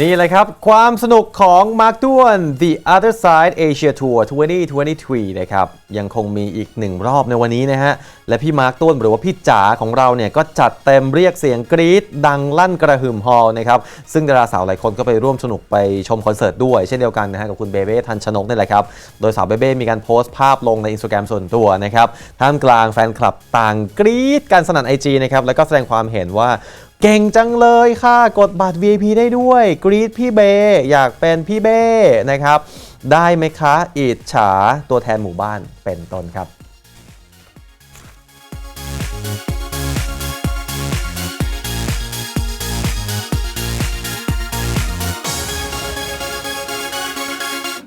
นี่เลยครับ ความสนุกของมาร์คด้วน The Other Side Asia Tour 2023 นะครับ ยังคงมีอีกหนึ่งรอบในวันนี้นะฮะ และพี่มาร์คต้วนหรือว่าพี่จ๋าของเราเนี่ย ก็จัดเต็มเรียกเสียงกรี๊ดดังลั่นกระหึ่มฮอล์นะครับ ซึ่งดาราสาวหลายคนก็ไปร่วมสนุกไปชมคอนเสิร์ตด้วย เช่นเดียวกันนะฮะ กับคุณเบเบ้ทันชนกนี่แหละครับ โดยสาวเบเบ้มีการโพสต์ภาพลงในอินสตาแกรมส่วนตัวนะครับท่ามกลางแฟนคลับต่างกรี๊ดกันสนั่นไอจีนะครับแล้วก็แสดงความเห็นว่า เก่งจังเลยค่ะ กดบัตร VIP ได้ด้วย กรีดพี่เบ อยากเป็นพี่เบ้นะครับ ได้ไหมคะอิจฉาตัวแทนหมู่บ้านเป็นต้นครับ